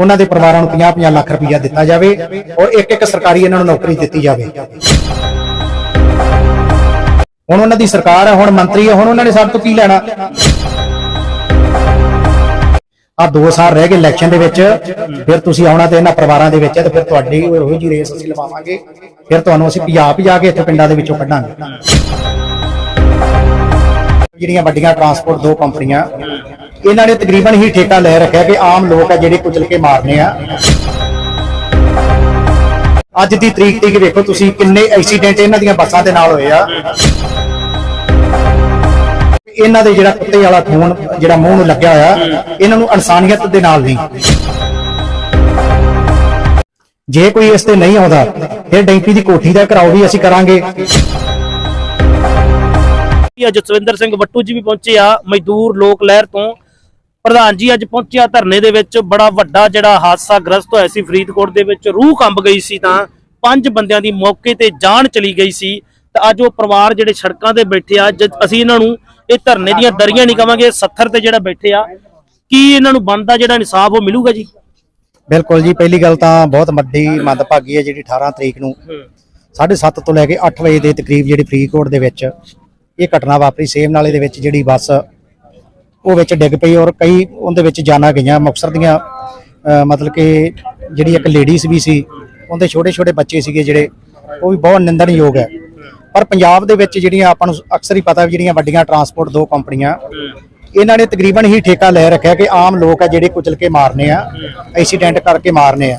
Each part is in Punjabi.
ਉਹਨਾਂ ਦੇ ਪਰਿਵਾਰਾਂ ਨੂੰ 50-50 ਲੱਖ ਰੁਪਈਆ ਦਿੱਤਾ ਜਾਵੇ ਔਰ ਇੱਕ ਇੱਕ ਸਰਕਾਰੀ ਇਹਨਾਂ ਨੂੰ ਨੌਕਰੀ ਦਿੱਤੀ ਜਾਵੇ। ਹੁਣ ਉਹਨਾਂ ਦੀ ਸਰਕਾਰ ਹੈ, ਹੁਣ ਮੰਤਰੀ ਹੈ, ਹੁਣ ਉਹਨਾਂ ਨੇ ਸਾਡੇ ਤੋਂ ਕੀ ਲੈਣਾ? ਆ 2 ਸਾਲ ਰਹਿ ਗਏ ਇਲੈਕਸ਼ਨ ਦੇ ਵਿੱਚ, ਫਿਰ ਤੁਸੀਂ ਆਉਣਾ ਤੇ ਇਹਨਾਂ ਪਰਿਵਾਰਾਂ ਦੇ ਵਿੱਚ ਤੇ ਫਿਰ ਤੁਹਾਡੀ ਉਹੋ ਜੀ ਰੇਸ ਅਸੀਂ ਲਵਾਵਾਂਗੇ। ਫਿਰ ਤੁਹਾਨੂੰ ਅਸੀਂ ਪੰਜਾਬ ਜਾ ਕੇ ਇੱਥੇ ਪਿੰਡਾਂ ਦੇ ਵਿੱਚੋਂ ਕੱਢਾਂਗੇ। ਜਿਹੜੀਆਂ ਵੱਡੀਆਂ ਟਰਾਂਸਪੋਰਟ ਦੋ ਕੰਪਨੀਆਂ ਇਹਨਾਂ ਨੇ ਤਕਰੀਬਨ ਹੀ ਠੇਕਾ ਲੈ ਰੱਖਿਆ ਕਿ ਆਮ ਲੋਕ ਆ ਜਿਹੜੇ ਕੁਚਲ ਕੇ ਮਾਰਨੇ ਆ। ਅੱਜ ਦੀ ਤਰੀਕ ਤੱਕ ਵੇਖੋ ਤੁਸੀਂ ਕਿੰਨੇ ਐਕਸੀਡੈਂਟ ਇਹਨਾਂ ਦੀਆਂ ਬੱਸਾਂ ਦੇ ਨਾਲ ਹੋਏ ਆ। ਇਹਨਾਂ ਦੇ ਜਿਹੜਾ ਕੁੱਤੇ ਵਾਲਾ ਖੂਨ, ਜਿਹੜਾ ਮੂੰਹ ਨੂੰ ਲੱਗਿਆ ਹੋਇਆ, ਇਹਨਾਂ ਨੂੰ ਇਨਸਾਨੀਅਤ ਦੇ ਨਾਲ ਨਹੀਂ। ਜੇ ਕੋਈ ਇਸ ਤੇ ਨਹੀਂ ਆਉਂਦਾ, ਫਿਰ ਡੈਂਪੀ ਦੀ ਕੋਠੀ ਦਾ ਘਰਾਓ ਵੀ ਅਸੀਂ ਕਰਾਂਗੇ। ਅੱਜ ਜਸਵਿੰਦਰ ਸਿੰਘ ਵੱਟੂ ਜੀ ਵੀ ਪਹੁੰਚੇ ਆ, ਮਜ਼ਦੂਰ ਲੋਕ ਲਹਿਰ ਤੋਂ। ਪ੍ਰਧਾਨ ਜੀ, ਅੱਜ ਪਹੁੰਚਿਆ ਧਰਨੇ ਦੇ ਵਿੱਚ। ਬੜਾ ਵੱਡਾ ਜਿਹੜਾ ਹਾਦਸਾ ਗ੍ਰਸਤ ਹੋਇਆ ਸੀ ਫਰੀਦਕੋਟ ਦੇ ਵਿੱਚ। ਰੂਹ ਕੰਬ ਗਈ ਸੀ ਤਾਂ ਪੰਜ ਬੰਦਿਆਂ ਦੀ ਮੌਕੇ ਤੇ ਜਾਨ ਚਲੀ ਗਈ ਸੀ। ਤਾਂ ਅੱਜ ਉਹ ਪਰਿਵਾਰ ਜਿਹੜੇ ਸੜਕਾਂ ਤੇ ਬੈਠੇ ਆ ਅਸੀਂ ਇਹਨਾਂ ਨੂੰ ਇਹ ਧਰਨੇ ਦੀਆਂ ਦਰੀਆਂ ਨਹੀਂ ਕਵਾਂਗੇ ਸੱਥਰ ਤੇ ਜਿਹੜਾ ਬੈਠੇ ਆ, ਕੀ ਇਹਨਾਂ ਨੂੰ ਬਣਦਾ ਜਿਹੜਾ ਇਨਸਾਫ ਉਹ ਮਿਲੂਗਾ ਜੀ? ਬਿਲਕੁਲ ਜੀ, ਪਹਿਲੀ ਗੱਲ ਤਾਂ ਬਹੁਤ ਵੱਡੀ ਮੰਦਭਾਗੀ ਹੈ ਜਿਹੜੀ 18 ਤਰੀਕ ਨੂੰ 7:30 ਤੋਂ ਲੈ ਕੇ 8 ਵਜੇ ਦੇ ਤਕਰੀਬ ਜਿਹੜੀ ਫਰੀਦਕੋਟ ਦੇ ਵਿੱਚ ਇਹ ਘਟਨਾ ਵਾਪਰੀ। ਸੇਮ ਨਾਲੇ ਦੇ ਵਿੱਚ ਜਿਹੜੀ ਬੱਸ ਉਹ ਵਿੱਚ ਡਿੱਗ ਪਈ ਔਰ ਕਈ ਉਹਦੇ ਵਿੱਚ ਜਾਨਾਂ ਗਈਆਂ। ਮੁਕਤਸਰ ਦੀਆਂ ਮਤਲਬ ਕਿ ਜਿਹੜੀ ਇੱਕ ਲੇਡੀਜ਼ ਵੀ ਸੀ, ਉਹਦੇ ਛੋਟੇ ਛੋਟੇ ਬੱਚੇ ਸੀਗੇ ਜਿਹੜੇ, ਉਹ ਵੀ ਬਹੁਤ ਨਿੰਦਣਯੋਗ ਹੈ। ਪਰ ਪੰਜਾਬ ਦੇ ਵਿੱਚ ਜਿਹੜੀਆਂ ਆਪਾਂ ਨੂੰ ਅਕਸਰ ਹੀ ਪਤਾ ਵੀ ਜਿਹੜੀਆਂ ਵੱਡੀਆਂ ਟਰਾਂਸਪੋਰਟ ਦੋ ਕੰਪਨੀਆਂ, ਇਹਨਾਂ ਨੇ ਤਕਰੀਬਨ ਹੀ ਠੇਕਾ ਲੈ ਰੱਖਿਆ ਕਿ ਆਮ ਲੋਕ ਆ ਜਿਹੜੇ ਕੁਚਲ ਕੇ ਮਾਰਨੇ ਆ ਐਕਸੀਡੈਂਟ ਕਰਕੇ ਮਾਰਨੇ ਆ।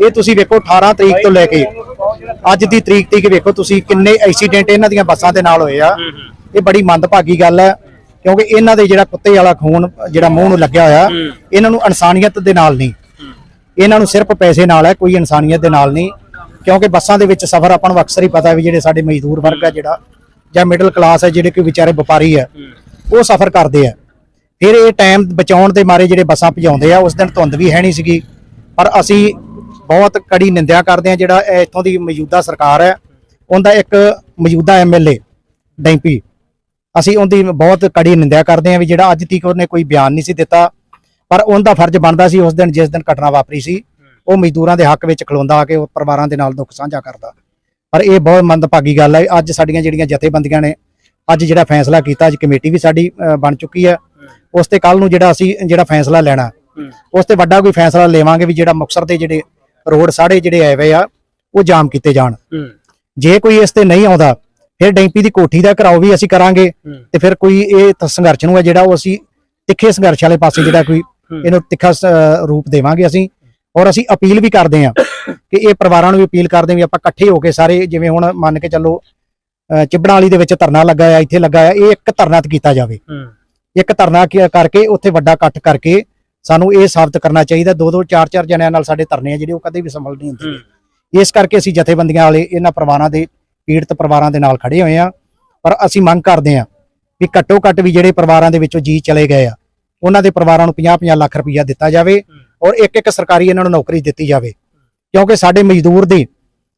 ਇਹ ਤੁਸੀਂ ਵੇਖੋ 18 ਤਰੀਕ ਤੋਂ ਲੈ ਕੇ, ਅੱਜ ਦੀ ਤਰੀਕ ਤੱਕ ਵੇਖੋ ਤੁਸੀਂ ਕਿੰਨੇ ਐਕਸੀਡੈਂਟ ਇਹਨਾਂ ਦੀਆਂ ਬੱਸਾਂ ਦੇ ਨਾਲ ਹੋਏ ਆ। ਇਹ ਬੜੀ ਮੰਦਭਾਗੀ ਗੱਲ ਹੈ। ਕਿਉਂਕਿ ਇਹਨਾਂ ਦੇ ਜਿਹੜਾ ਕੁੱਤੇ ਵਾਲਾ ਖੂਨ ਜਿਹੜਾ ਮੂੰਹ ਨੂੰ ਲੱਗਿਆ ਹੋਇਆ ਇਹਨਾਂ ਨੂੰ ਇਨਸਾਨੀਅਤ ਦੇ ਨਾਲ ਨਹੀਂ। ਇਹਨਾਂ ਨੂੰ ਸਿਰਫ ਪੈਸੇ ਨਾਲ ਹੈ ਕੋਈ ਇਨਸਾਨੀਅਤ ਦੇ ਨਾਲ ਨਹੀਂ। ਕਿਉਂਕਿ ਬੱਸਾਂ ਦੇ ਵਿੱਚ ਸਫ਼ਰ ਆਪਾਂ ਨੂੰ ਅਕਸਰ ਹੀ ਪਤਾ ਵੀ ਜਿਹੜੇ ਸਾਡੇ ਮਜ਼ਦੂਰ ਵਰਗ ਹੈ ਜਿਹੜਾ ਜਾਂ ਮਿਡਲ ਕਲਾਸ ਹੈ ਜਿਹੜੇ ਕਿ ਵਿਚਾਰੇ ਵਪਾਰੀ ਹੈ। ਉਹ ਸਫ਼ਰ ਕਰਦੇ ਆ। ਫਿਰ ਇਹ ਟਾਈਮ ਬਚਾਉਣ ਦੇ ਮਾਰੇ ਜਿਹੜੇ ਬੱਸਾਂ ਭਜਾਉਂਦੇ ਆ ਉਸ ਦਿਨ ਧੁੰਦ ਵੀ ਹੈ ਨਹੀਂ ਸੀਗੀ। ਪਰ ਅਸੀਂ ਬਹੁਤ ਕੜੀ ਨਿੰਦਿਆ ਕਰਦੇ ਆ ਜਿਹੜਾ ਇੱਥੋਂ ਦੀ ਮੌਜੂਦਾ ਸਰਕਾਰ ਹੈ ਉਹਦਾ ਇੱਕ ਮੌਜੂਦਾ ਐਮਐਲਏ ਡੈਂਪੀ। ਅਸੀਂ ਉਹਦੀ ਬਹੁਤ ਕੜੀ ਨਿੰਦਿਆ ਕਰਦੇ ਆ ਵੀ ਜਿਹੜਾ ਅੱਜ ਤੱਕ ਉਹਨੇ ਕੋਈ ਬਿਆਨ ਨਹੀਂ ਸੀ ਦਿੱਤਾ ਪਰ ਉਹਦਾ ਫਰਜ਼ ਬਣਦਾ ਸੀ ਉਸ ਦਿਨ ਜਿਸ ਦਿਨ ਘਟਨਾ ਵਾਪਰੀ ਸੀ ਉਹ ਮਜ਼ਦੂਰਾਂ ਦੇ ਹੱਕ ਵਿੱਚ ਖਲੋਂਦਾ ਆ ਕੇ ਉਹ ਪਰਿਵਾਰਾਂ ਦੇ ਨਾਲ ਦੁੱਖ ਸਾਂਝਾ ਕਰਦਾ। ਪਰ ਇਹ ਬਹੁਤ ਮੰਦਭਾਗੀ ਗੱਲ ਹੈ ਅੱਜ ਸਾਡੀਆਂ ਜਿਹੜੀਆਂ ਜਥੇਬੰਦੀਆਂ ਨੇ ਅੱਜ ਜਿਹੜਾ ਫੈਸਲਾ ਕੀਤਾ ਅੱਜ ਕਮੇਟੀ ਵੀ ਸਾਡੀ ਬਣ ਚੁੱਕੀ ਹੈ ਉਸ ਤੇ ਕੱਲ ਨੂੰ ਜਿਹੜਾ ਅਸੀਂ ਜਿਹੜਾ ਫੈਸਲਾ ਲੈਣਾ ਉਸ ਤੇ ਵੱਡਾ ਕੋਈ ਫੈਸਲਾ ਲੇਵਾਂਗੇ ਵੀ ਜਿਹੜਾ ਮੁਕਸਰ ਦੇ ਜਿਹੜੇ ਰੋਡ ਸਾੜੇ ਜਿਹੜੇ ਆਏ ਹੋਏ ਆ ਉਹ ਜਾਮ ਕੀਤੇ ਜਾਣ। ਜੇ ਕੋਈ ਇਸ ਤੇ ਨਹੀਂ ਆਉਂਦਾ ਫਿਰ ਡੈਂਪੀ ਦੀ ਕੋਠੀ ਦਾ ਘਰਾਓ ਵੀ ਅਸੀਂ ਕਰਾਂਗੇ ਤੇ ਫਿਰ ਕੋਈ ਇਹ ਸੰਘਰਸ਼ ਨੂੰ ਹੈ ਜਿਹੜਾ ਉਹ ਅਸੀਂ ਤਿੱਖੇ ਸੰਘਰਸ਼ ਵਾਲੇ ਪਾਸੇ ਜਿਹੜਾ ਕੋਈ ਇਹਨੂੰ ਤਿੱਖਾ ਰੂਪ ਦੇਵਾਂਗੇ ਅਸੀਂ ਔਰ ਅਸੀਂ ਅਪੀਲ ਵੀ ਕਰਦੇ ਹਾਂ ਕਿ ਇਹ ਪਰਿਵਾਰਾਂ ਨੂੰ ਵੀ ਅਪੀਲ ਕਰਦੇ ਹਾਂ ਵੀ ਆਪਾਂ ਇਕੱਠੇ ਹੋ ਕੇ ਸਾਰੇ ਜਿਵੇਂ ਹੁਣ ਮੰਨ ਕੇ ਚੱਲੋ ਚਿਬੜਾਂ ਵਾਲੀ ਦੇ ਵਿੱਚ ਧਰਨਾ ਲੱਗਾ ਆ ਇੱਥੇ ਲੱਗਾ ਆ ਇਹ ਇੱਕ ਧਰਨਾ ਕੀਤਾ ਜਾਵੇ। ਇੱਕ ਧਰਨਾ ਕਰਕੇ ਉੱਥੇ ਵੱਡਾ ਇਕੱਠ ਕਰਕੇ ਸਾਨੂੰ ਇਹ ਸਾਬਤ ਕਰਨਾ ਚਾਹੀਦਾ ਦੋ ਦੋ ਚਾਰ ਚਾਰ ਜਣਿਆਂ ਨਾਲ ਸਾਡੇ ਧਰਨੇ ਆ ਜਿਹੜੇ ਉਹ ਕਦੇ ਵੀ ਸੰਭਲ ਨਹੀਂ ਹੁੰਦੇ। ਇਸ ਕਰਕੇ ਅਸੀਂ ਜਥੇਬੰਦੀਆਂ ਵਾਲੇ ਇਹਨਾਂ ਪਰਿਵਾਰਾਂ ਦੇ ਪੀੜਤ ਪਰਿਵਾਰਾਂ ਦੇ ਨਾਲ ਖੜੇ ਹੋਏ ਆ ਪਰ ਅਸੀਂ ਮੰਗ ਕਰਦੇ ਆ ਵੀ ਘੱਟੋ ਘੱਟ ਵੀ ਜਿਹੜੇ ਪਰਿਵਾਰਾਂ ਦੇ ਵਿੱਚੋਂ ਜੀ ਚਲੇ ਗਏ ਆ ਉਹਨਾਂ ਦੇ ਪਰਿਵਾਰਾਂ ਨੂੰ 50-50 ਲੱਖ ਰੁਪਈਆ ਦਿੱਤਾ ਜਾਵੇ ਔਰ ਇੱਕ ਇੱਕ ਸਰਕਾਰੀ ਇਹਨਾਂ ਨੂੰ ਨੌਕਰੀ ਦਿੱਤੀ ਜਾਵੇ। ਕਿਉਂਕਿ ਸਾਡੇ ਮਜ਼ਦੂਰ ਦੀ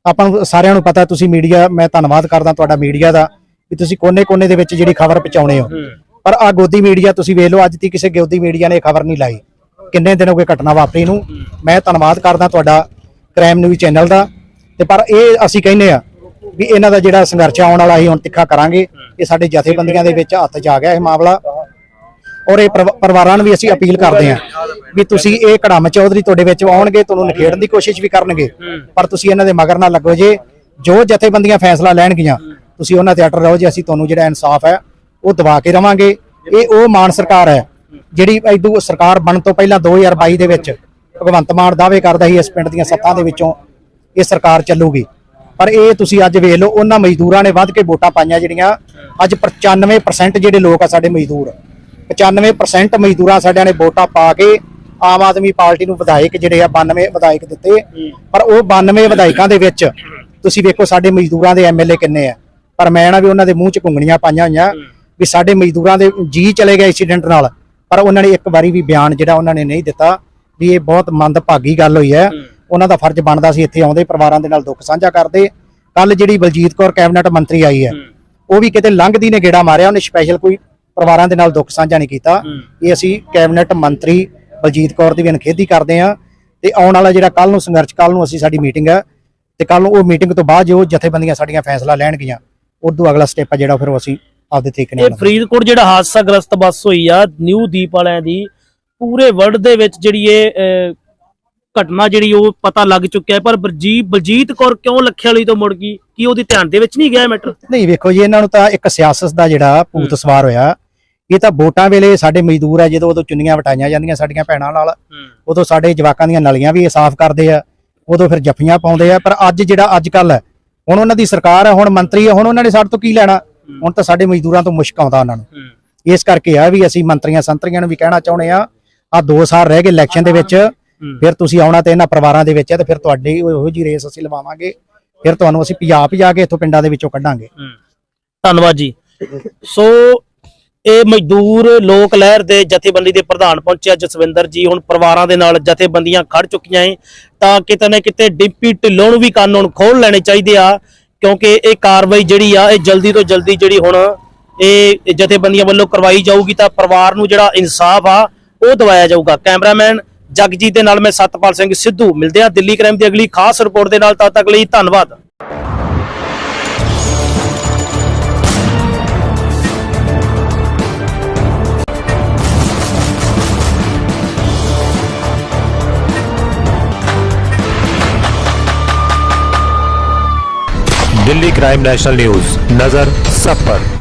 ਆਪਾਂ ਨੂੰ ਸਾਰਿਆਂ ਨੂੰ ਪਤਾ ਤੁਸੀਂ ਮੀਡੀਆ ਮੈਂ ਧੰਨਵਾਦ ਕਰਦਾ ਤੁਹਾਡਾ ਮੀਡੀਆ ਦਾ ਵੀ ਤੁਸੀਂ ਕੋਨੇ-ਕੋਨੇ ਦੇ ਵਿੱਚ ਜਿਹੜੀ ਖਬਰ ਪਹੁੰਚਾਉਣੇ ਹੋ। ਪਰ ਆ ਗੋਦੀ ਮੀਡੀਆ ਤੁਸੀਂ ਵੇਖ ਲਓ ਅੱਜ ਤੱਕ ਕਿਸੇ ਗੋਦੀ ਮੀਡੀਆ ਨੇ ਖਬਰ ਨਹੀਂ ਲਾਈ। ਕਿੰਨੇ ਦਿਨ ਹੋ ਗਏ ਘਟਨਾ ਵਾਪਰੀ ਨੂੰ। ਮੈਂ ਧੰਨਵਾਦ ਕਰਦਾ ਤੁਹਾਡਾ ਕ੍ਰਾਈਮ ਨਿਊਜ਼ ਚੈਨਲ ਦਾ। ਤੇ ਪਰ ਇਹ ਅਸੀਂ ਕਹਿੰਦੇ ਆ ਵੀ ਇਹਨਾਂ ਦਾ ਜਿਹੜਾ ਸੰਘਰਸ਼ ਆਉਣ ਵਾਲਾ ਅਸੀਂ ਹੁਣ ਤਿੱਖਾ ਕਰਾਂਗੇ। ਇਹ ਸਾਡੇ ਜਥੇਬੰਦੀਆਂ ਦੇ ਵਿੱਚ ਹੱਥ 'ਚ ਆ ਗਿਆ ਇਹ ਮਾਮਲਾ। ਔਰ ਇਹ ਪਰਿਵ- ਪਰਿਵਾਰਾਂ ਨੂੰ ਵੀ ਅਸੀਂ ਅਪੀਲ ਕਰਦੇ ਹਾਂ ਵੀ ਤੁਸੀਂ ਇਹ ਕੜਮ ਚੌਧਰੀ ਤੁਹਾਡੇ ਵਿੱਚ ਆਉਣਗੇ, ਤੁਹਾਨੂੰ ਨਖੇੜਨ ਦੀ ਕੋਸ਼ਿਸ਼ ਵੀ ਕਰਨਗੇ। ਪਰ ਤੁਸੀਂ ਇਹਨਾਂ ਦੇ ਮਗਰ ਨਾ ਲੱਗੋ ਜੇ। ਜੋ ਜਥੇਬੰਦੀਆਂ ਫੈਸਲਾ ਲੈਣਗੀਆਂ, ਤੁਸੀਂ ਉਹਨਾਂ ਤੇ ਅਟਲ ਰਹੋ ਜੇ ਅਸੀਂ ਤੁਹਾਨੂੰ ਜਿਹੜਾ ਇਨਸਾਫ ਹੈ, ਉਹ ਦਵਾ ਕੇ ਰਵਾਂਗੇ ਇਹ ਉਹ ਮਾਨ ਸਰਕਾਰ ਹੈ, ਜਿਹੜੀ ਐਦੂ ਸਰਕਾਰ ਬਣਨ ਤੋਂ ਪਹਿਲਾਂ 2022 ਦੇ ਵਿੱਚ ਭਗਵੰਤ ਮਾਨ ਦਾਅਵੇ ਕਰਦਾ ਸੀ ਇਸ ਪਿੰਡ ਦੀਆਂ ਸੱਤਾਂ ਦੇ ਵਿੱਚੋਂ, ਇਹ ਸਰਕਾਰ ਚੱਲੂਗੀ। ਪਰ ਇਹ ਤੁਸੀਂ ਅੱਜ ਵੇਖ ਲਓ, ਉਹਨਾਂ ਮਜ਼ਦੂਰਾਂ ਨੇ ਵੱਧ ਕੇ ਵੋਟਾਂ ਪਾਈਆਂ ਜਿਹੜੀਆਂ, ਅੱਜ 95% ਜਿਹੜੇ ਲੋਕ ਆ ਸਾਡੇ ਮਜ਼ਦੂਰ। 95% ਮਜ਼ਦੂਰਾਂ ਸਾਡਿਆਂ ਨੇ ਵੋਟਾਂ ਪਾ ਕੇ ਆਮ ਆਦਮੀ ਪਾਰਟੀ ਨੂੰ ਵਿਧਾਇਕ ਜਿਹੜੇ ਆ 92 ਵਿਧਾਇਕ ਦਿੱਤੇ। ਪਰ ਉਹ 92 ਵਿਧਾਇਕਾਂ ਦੇ ਵਿੱਚ, ਤੁਸੀਂ ਵੇਖੋ ਸਾਡੇ ਮਜ਼ਦੂਰਾਂ ਦੇ ਐਮਐਲਏ ਕਿੰਨੇ ਆ। ਪਰ ਮੈਂ ਨਾ ਵੀ ਉਹਨਾਂ ਦੇ ਮੂੰਹ 'ਚ ਘੁੰਗਣੀਆਂ ਪਾਈਆਂ ਹੋਈਆਂ ਵੀ ਸਾਡੇ ਮਜ਼ਦੂਰਾਂ ਦੇ ਜੀ ਚਲੇ ਗਏ ਐਕਸੀਡੈਂਟ ਨਾਲ। ਪਰ ਉਹਨਾਂ ਨੇ ਇੱਕ ਵਾਰੀ ਵੀ ਬਿਆਨ ਜਿਹੜਾ ਉਹਨਾਂ ਨੇ ਨਹੀਂ ਦਿੱਤਾ, ਵੀ ਇਹ ਬਹੁਤ ਮੰਦਭਾਗੀ ਗੱਲ ਹੋਈ ਹੈ। ਉਹਨਾਂ ਦਾ ਫਰਜ਼ ਬਣਦਾ ਸੀ ਇੱਥੇ ਆਉਂਦੇ ਪਰਿਵਾਰਾਂ ਦੇ ਨਾਲ ਦੁੱਖ ਸਾਂਝਾ ਕਰਦੇ। ਕੱਲ ਜਿਹੜੀ ਬਲਜੀਤ ਕੌਰ ਕੈਬਨਿਟ ਮੰਤਰੀ ਆਈ ਹੈ ਉਹ ਵੀ ਕਿਤੇ ਲੰਘਦੀ ਨੇ ਗੇੜਾ ਮਾਰਿਆ ਉਹਨੇ ਸਪੈਸ਼ਲ ਕੋਈ ਪਰਿਵਾਰਾਂ ਦੇ ਨਾਲ ਦੁੱਖ ਸਾਂਝਾ ਨਹੀਂ ਕੀਤਾ। ਇਹ ਅਸੀਂ ਕੈਬਨਿਟ ਮੰਤਰੀ ਬਲਜੀਤ ਕੌਰ ਦੀ ਵੀ ਅਣਖੇਦੀ ਕਰਦੇ ਹਾਂ ਤੇ ਆਉਣ ਵਾਲਾ ਜਿਹੜਾ ਕੱਲ ਨੂੰ ਸੰਘਰਸ਼ ਕੱਲ ਨੂੰ ਅਸੀਂ ਸਾਡੀ ਮੀਟਿੰਗ ਹੈ ਤੇ ਕੱਲ ਨੂੰ ਉਹ ਮੀਟਿੰਗ ਤੋਂ ਬਾਅਦ ਜੋ ਜਥੇਬੰਦੀਆਂ ਸਾਡੀਆਂ ਫੈਸਲਾ ਲੈਣਗੀਆਂ ਉਦੋਂ ਅਗਲਾ ਸਟੈਪ ਆ ਜਿਹੜਾ ਫਿਰ ਅਸੀਂ ਆਪਦੇ ਤਰੀਕੇ ਨਾਲ ਇਹ ਫਰੀਦਕੋਟ ਜਿਹੜਾ ਹਾਦਸਾਗ੍ਰਸਤ ਬੱਸ ਹੋਈ ਆ ਨਿਊ ਦੀਪ ਵਾਲਿਆਂ ਦੀ ਪੂਰੇ ਵਰਲਡ ਦੇ ਵਿੱਚ ਜਿਹੜੀ ਇਹ ਘਟਨਾ ਜਿਹੜੀ ਉਹ ਪਤਾ ਲੱਗ ਚੁੱਕਿਆ ਹੈ ਪਰ ਬਲਜੀਤ ਬਲਜੀਤ ਕੌਰ ਕਿਉਂ ਲੱਖੇ ਵਾਲੀ ਤੋਂ ਮੁੜ ਗਈ? ਕੀ ਉਹਦੇ ਧਿਆਨ ਦੇ ਵਿੱਚ ਨਹੀਂ ਗਿਆ ਮੈਟਰ ਨਹੀਂ ਵੇਖੋ ਜੀ ਇਹਨਾਂ ਨੂੰ ਤਾਂ ਇੱਕ ਸਿਆਸਤ ਦਾ ਜਿਹੜਾ ਭੂਤ ਸਵਾਰ ਹੋਇਆ। ਇਹ ਤਾਂ ਵੋਟਾਂ ਵੇਲੇ ਸਾਡੇ ਮਜ਼ਦੂਰ ਆ ਜਦੋਂ ਉਦੋਂ ਚੁੰਨੀਆਂ ਵਟਾਈਆਂ ਜਾਂਦੀਆਂ ਸਾਡੀਆਂ ਭੈਣਾਂ ਨਾਲ। ਉਦੋਂ ਸਾਡੇ ਜਵਾਕਾਂ ਦੀਆਂ ਨਲੀਆਂ ਵੀ ਸਾਫ਼ ਕਰਦੇ ਆ ਉਦੋਂ ਫਿਰ ਜੱਫੀਆਂ ਪਾਉਂਦੇ ਆ। ਪਰ ਅੱਜ ਜਿਹੜਾ ਅੱਜ ਕੱਲ ਹੁਣ ਉਹਨਾਂ ਦੀ ਸਰਕਾਰ ਹੈ ਹੁਣ ਮੰਤਰੀ ਹੈ ਹੁਣ ਉਹਨਾਂ ਨੇ ਸਾਡੇ ਤੋਂ ਕੀ ਲੈਣਾ? ਹੁਣ ਤਾਂ ਸਾਡੇ ਮਜ਼ਦੂਰਾਂ ਤੋਂ ਮੁਸ਼ਕ ਆਉਂਦਾ ਉਹਨਾਂ ਨੂੰ। ਇਸ ਕਰਕੇ ਆ ਵੀ ਅਸੀਂ ਮੰਤਰੀਆਂ ਸੰਤਰੀਆਂ ਨੂੰ ਵੀ ਕਹਿਣਾ ਚਾਹੁੰਦੇ ਆ ਆ 2 ਸਾਲ ਰਹਿ ਗਏ ਇਲੈਕਸ਼ਨ ਦੇ ਵਿੱਚ। ਫਿਰ ਤੁਸੀਂ ਆਉਣਾ ਤੇ ਇਹਨਾਂ ਪਰਿਵਾਰਾਂ ਦੇ ਵਿੱਚ ਹੈ ਤੇ ਫਿਰ ਤੁਹਾਡੀ ਉਹੋ ਜੀ ਰੇਸ ਅਸੀਂ ਲਵਾਵਾਂਗੇ। ਫਿਰ ਤੁਹਾਨੂੰ ਅਸੀਂ ਪੰਜਾਬ ਜਾ ਕੇ ਇੱਥੋਂ ਪਿੰਡਾਂ ਦੇ ਵਿੱਚੋਂ ਕੱਢਾਂਗੇ। ਧੰਨਵਾਦ ਜੀ। ਸੋ ਇਹ ਮਜ਼ਦੂਰ ਲੋਕ ਲਹਿਰ ਦੇ ਜਥੇਬੰਦੀ ਦੇ ਪ੍ਰਧਾਨ ਪਹੁੰਚਿਆ ਜਸਵਿੰਦਰ ਜੀ। ਹੁਣ ਪਰਿਵਾਰਾਂ ਦੇ ਨਾਲ ਜਥੇਬੰਦੀਆਂ ਖੜ ਚੁੱਕੀਆਂ ਏ। ਤਾਂ ਕਿਤੇ ਨਾ ਕਿਤੇ ਡਿੰਪੀ ਢਿੱਲੋਂ ਨੂੰ ਵੀ ਕਾਨੂੰਨ ਖੋਲ ਲੈਣੇ ਚਾਹੀਦੇ ਆ। ਕਿਉਂਕਿ ਇਹ ਕਾਰਵਾਈ ਜਿਹੜੀ ਆ ਇਹ ਜਲਦੀ ਤੋਂ ਜਲਦੀ ਜਿਹੜੀ ਹੁਣ ਇਹ ਜਥੇਬੰਦੀਆਂ ਵੱਲੋਂ ਕਰਵਾਈ ਜਾਊਗੀ ਤਾਂ ਪਰਿਵਾਰ ਨੂੰ ਜਿਹੜਾ ਇਨਸਾਫ ਆ ਉਹ ਦਿਵਾਇਆ ਜਾਊਗਾ। ਕੈਮਰਾਮੈਨ ਜਗਜੀਤ ਦੇ ਨਾਲ ਮੈਂ ਸਤਪਾਲ ਸਿੰਘ ਸਿੱਧੂ ਮਿਲਦੇ ਆ ਦਿੱਲੀ ਕ੍ਰਾਈਮ ਦੀ ਅਗਲੀ ਖਾਸ ਰਿਪੋਰਟ ਦੇ ਨਾਲ ਤਦ ਤੱਕ ਲਈ ਧੰਨਵਾਦ दिल्ली क्राइम नेशनल न्यूज नजर सब पर